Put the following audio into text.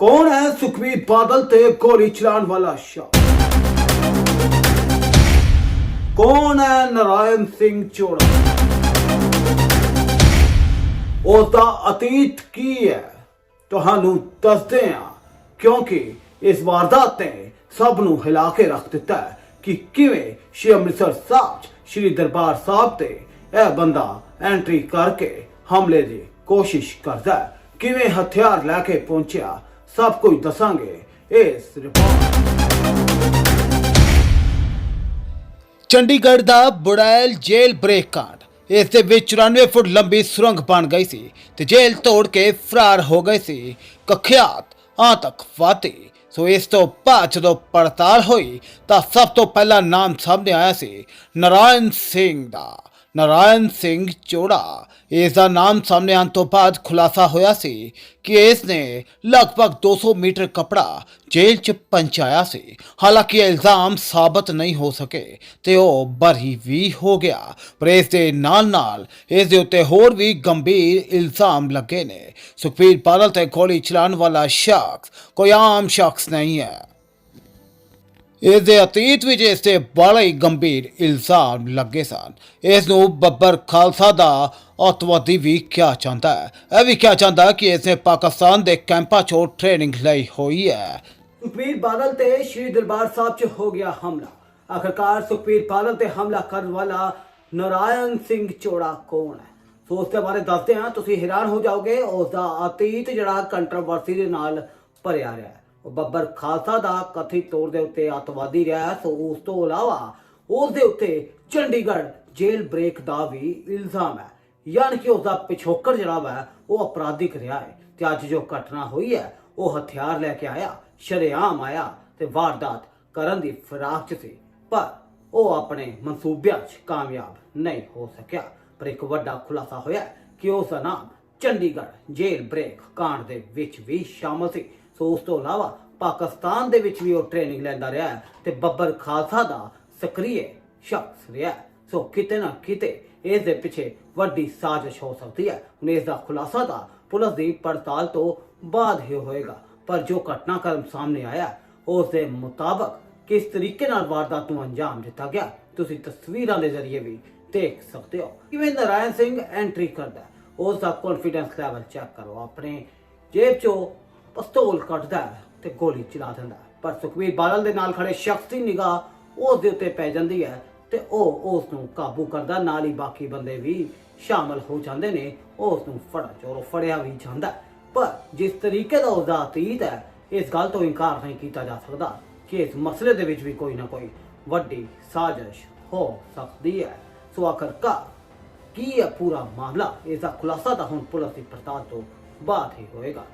ਕੌਣ ਹੈ ਸੁਖਬੀਰ ਬਾਦਲ ਤੇ ਗੋਲੀ ਚਲਾਉਣ ਵਾਲਾ ਸ਼ਖਸ ਕੌਣ ਹੈ ਨਰਾਇਣ ਸਿੰਘ ਚੋੜਾ? ਉਸ ਦਾ ਅਤੀਤ ਕੀ ਹੈ? ਤੁਹਾਨੂੰ ਦੱਸਦੇ ਹਾਂ, ਕਿਉਂਕਿ ਇਸ ਵਾਰਦਾਤ ਨੇ ਸਭ ਨੂੰ ਹਿਲਾ ਕੇ ਰੱਖ ਦਿੱਤਾ ਹੈ ਕਿ ਕਿਵੇਂ ਸ਼੍ਰੀ ਅੰਮ੍ਰਿਤਸਰ ਸਾਹਿਬ 'ਚ ਸ਼੍ਰੀ ਦਰਬਾਰ ਸਾਹਿਬ ਤੇ ਇਹ ਬੰਦਾ ਐਂਟਰੀ ਕਰਕੇ ਹਮਲੇ ਦੀ ਕੋਸ਼ਿਸ਼ ਕਰਦਾ ਹੈ। ਕਿਵੇਂ ਹਥਿਆਰ ਲੈ ਕੇ ਪਹੁੰਚਿਆ ਸਭ ਕੁਝ ਦੱਸਾਂਗੇ। ਇਸ ਰਿਪੋਰਟ। ਚੰਡੀਗੜ੍ਹ ਦਾ ਬੁੜੈਲ ਜੇਲ੍ਹ ਬ੍ਰੇਕ ਕਾਂਡ। ਇਸ ਦੇ ਵਿੱਚ 94 ਫੁੱਟ ਲੰਬੀ ਸੁਰੰਗ ਬਣ ਗਈ ਸੀ ਤੇ ਜੇਲ੍ਹ ਤੋੜ ਕੇ ਫਰਾਰ ਹੋ ਗਏ ਸੀ। ਕਖਿਆਤ ਆਤੰਕਵਾਦੀ ਸੋ ਇਸ ਤੋਂ ਬਾਅਦ ਜਦੋਂ ਪੜਤਾਲ ਹੋਈ ਤਾਂ ਸਭ ਤੋਂ ਪਹਿਲਾ ਨਾਮ ਸਾਹਮਣੇ ਆਇਆ ਸੀ ਨਰਾਇਣ ਸਿੰਘ ਦਾ। ਨਾਰਾਇਣ ਸਿੰਘ ਚੋੜਾ। ਇਸ ਦਾ ਨਾਮ ਸਾਹਮਣੇ ਆਉਣ ਤੋਂ ਬਾਅਦ ਖੁਲਾਸਾ ਹੋਇਆ ਸੀ ਕਿ ਇਸ ਨੇ ਲਗਭਗ 200 ਮੀਟਰ ਕਪੜਾ ਜੇਲ੍ਹ 'ਚ ਪਹੁੰਚਾਇਆ ਸੀ। ਹਾਲਾਂਕਿ ਇਹ ਇਲਜ਼ਾਮ ਸਾਬਤ ਨਹੀਂ ਹੋ ਸਕੇ ਤੇ ਉਹ ਬਰੀ ਵੀ ਹੋ ਗਿਆ। ਪਰ ਇਸ ਦੇ ਨਾਲ ਨਾਲ ਇਸ ਦੇ ਉੱਤੇ ਹੋਰ ਵੀ ਗੰਭੀਰ ਇਲਜ਼ਾਮ ਲੱਗੇ ਨੇ। ਸੁਖਬੀਰ ਬਾਦਲ ਤੇ ਗੋਲੀ ਚਲਾਉਣ ਵਾਲਾ ਸ਼ਖਸ ਕੋਈ ਆਮ ਸ਼ਖਸ ਨਹੀਂ ਹੈ। ਇਸ ਦੇ ਅਤੀਤ ਵਿੱਚ ਇਸ ਤੇ ਬੜੇ ਹੀ ਗੰਭੀਰ ਇਲਜ਼ਾਮ ਲੱਗੇ ਸਨ। ਇਸ ਨੂੰ ਬੱਬਰ ਖਾਲਸਾ ਦਾ ਅਤਵਾਦੀ ਵੀ ਕਿਹਾ ਜਾਂਦਾ ਹੈ। ਇਹ ਵੀ ਕਿਹਾ ਜਾਂਦਾ ਹੈ ਕਿ ਇਸ ਨੇ ਪਾਕਿਸਤਾਨ ਦੇ ਕੈਂਪਾਂ 'ਚੋਂ ਟ੍ਰੇਨਿੰਗ ਲਈ ਹੋਈ ਹੈ। ਸੁਖਬੀਰ ਬਾਦਲ ਤੇ ਸ਼੍ਰੀ ਦਰਬਾਰ ਸਾਹਿਬ 'ਚ ਹੋ ਗਿਆ ਹਮਲਾ। ਆਖਰਕਾਰ ਸੁਖਬੀਰ ਬਾਦਲ ਤੇ ਹਮਲਾ ਕਰਨ ਵਾਲਾ ਨਰਾਇਣ ਸਿੰਘ ਚੋੜਾ ਕੌਣ ਹੈ? ਸੋ ਉਸ ਦੇ ਬਾਰੇ ਦੱਸਦੇ ਹਾਂ। ਤੁਸੀਂ ਹੈਰਾਨ ਹੋ ਜਾਓਗੇ, ਉਸ ਦਾ ਅਤੀਤ ਜਿਹੜਾ ਕੰਟਰੋਵਰਸੀ ਦੇ ਨਾਲ ਭਰਿਆ ਰਿਹਾ ਹੈ। ਬੱਬਰ ਖਾਲਸਾ ਦਾ ਕਥਿਤ ਤੌਰ ਦੇ ਉੱਤੇ ਅਤਵਾਦੀ ਰਿਹਾ, ਸੋ ਉਸ ਤੋਂ ਇਲਾਵਾ ਉਸ ਦੇ ਉੱਤੇ ਚੰਡੀਗੜ੍ਹ ਜੇਲ੍ਹ ਬ੍ਰੇਕ ਦਾ ਵੀ ਇਲਜ਼ਾਮ ਹੈ। ਯਾਨੀ ਕਿ ਉਸ ਦਾ ਪਿਛੋਕੜ ਜਿਹੜਾ ਵਾ, ਉਹ ਅਪਰਾਧਿਕ ਰਿਹਾ ਹੈ ਤੇ ਅੱਜ ਜੋ ਘਟਨਾ ਹੋਈ ਹੈ, ਉਹ ਹਥਿਆਰ ਲੈ ਕੇ ਆਇਆ, ਸ਼ਰੇਆਮ ਆਇਆ ਤੇ ਵਾਰਦਾਤ ਕਰਨ ਦੀ ਫਿਰਾਕ 'ਚ ਸੀ। ਪਰ ਉਹ ਆਪਣੇ ਮਨਸੂਬਿਆਂ 'ਚ ਕਾਮਯਾਬ ਨਹੀਂ ਹੋ ਸਕਿਆ। ਪਰ ਇੱਕ ਵੱਡਾ ਖੁਲਾਸਾ ਹੋਇਆ ਕਿ ਉਸ ਦਾ ਨਾਮ ਚੰਡੀਗੜ੍ਹ ਜੇਲ੍ਹ ਬ੍ਰੇਕ ਕਾਂਡ ਦੇ ਵਿੱਚ ਵੀ ਸ਼ਾਮਲ ਸੀ। ਸੋ ਉਸ ਤੋਂ ਇਲਾਵਾ ਪਾਕਿਸਤਾਨ ਦੇ ਵਿੱਚ ਵੀ ਉਹ ਟ੍ਰੇਨਿੰਗ ਲੈਂਦਾ ਰਿਹਾ ਤੇ ਬੱਬਰ ਖਾਲਸਾ ਦਾ ਸਕਰੀਏ ਸ਼ਖਸ ਰਿਹਾ ਸੋ ਕਿਤੇ ਨਾ ਕਿਤੇ ਇਸ ਦੇ ਪਿੱਛੇ ਵੱਡੀ ਸਾਜ਼ਿਸ਼ ਹੋ ਸਕਦੀ ਹੈ ਹੁਣ ਇਸ ਦਾ ਖੁਲਾਸਾ ਤਾਂ ਪੁਲਿਸ ਦੀ ਪੜਤਾਲ ਤੋਂ ਬਾਅਦ ਹੀ ਹੋਏਗਾ, ਪਰ ਜੋ ਘਟਨਾਕ੍ਰਮ ਸਾਹਮਣੇ ਆਇਆ, ਉਸ ਦੇ ਮੁਤਾਬਕ ਕਿਸ ਤਰੀਕੇ ਨਾਲ ਵਾਰਦਾਤ ਨੂੰ ਅੰਜਾਮ ਦਿੱਤਾ ਗਿਆ, ਤੁਸੀਂ ਤਸਵੀਰਾਂ ਦੇ ਜ਼ਰੀਏ ਵੀ ਦੇਖ ਸਕਦੇ ਹੋ ਕਿਵੇਂ ਨਰਾਇਣ ਸਿੰਘ ਐਂਟਰੀ ਕਰਦਾ ਹੈ। ਉਸ ਦਾ ਕੌਨਫੀਡੈਂਸ ਲੈਵਲ ਚੈੱਕ ਕਰੋ, ਆਪਣੇ ਜੇਬ ਚੋਂ ਪਿਸਤੌਲ ਕੱਢਦਾ ਹੈ ਤੇ ਗੋਲੀ ਚਲਾ ਦਿੰਦਾ ਹੈ। ਪਰ ਸੁਖਬੀਰ ਬਾਦਲ ਦੇ ਨਾਲ ਖੜੇ ਸ਼ਖਸ ਦੀ ਨਿਗਾਹ ਉਸ ਦੇ ਉੱਤੇ ਪੈ ਜਾਂਦੀ ਹੈ ਤੇ ਉਹ ਉਸ ਨੂੰ ਕਾਬੂ ਕਰਦਾ, ਨਾਲ ਹੀ ਬਾਕੀ ਬੰਦੇ ਵੀ ਸ਼ਾਮਲ ਹੋ ਜਾਂਦੇ ਨੇ ਉਸ ਨੂੰ ਫੜਾ ਚੋਰੋ, ਫੜਿਆ ਵੀ ਜਾਂਦਾ ਹੈ। ਪਰ ਜਿਸ ਤਰੀਕੇ ਦਾ ਉਹਦਾ ਅਤੀਤ ਹੈ, ਇਸ ਗੱਲ ਤੋਂ ਇਨਕਾਰ ਨਹੀਂ ਕੀਤਾ ਜਾ ਸਕਦਾ ਕਿ ਇਸ ਮਸਲੇ ਦੇ ਵਿੱਚ ਵੀ ਕੋਈ ਨਾ ਕੋਈ ਵੱਡੀ ਸਾਜ਼ਿਸ਼ ਹੋ ਸਕਦੀ ਹੈ ਸੋ ਆਖਰਕਾਰ ਕੀ ਹੈ ਪੂਰਾ ਮਾਮਲਾ ਇਸ ਦਾ ਖੁਲਾਸਾ ਤਾਂ ਹੁਣ ਪੁਲਿਸ ਦੀ ਪੜਤਾਲ ਤੋਂ ਬਾਅਦ ਹੀ ਹੋਏਗਾ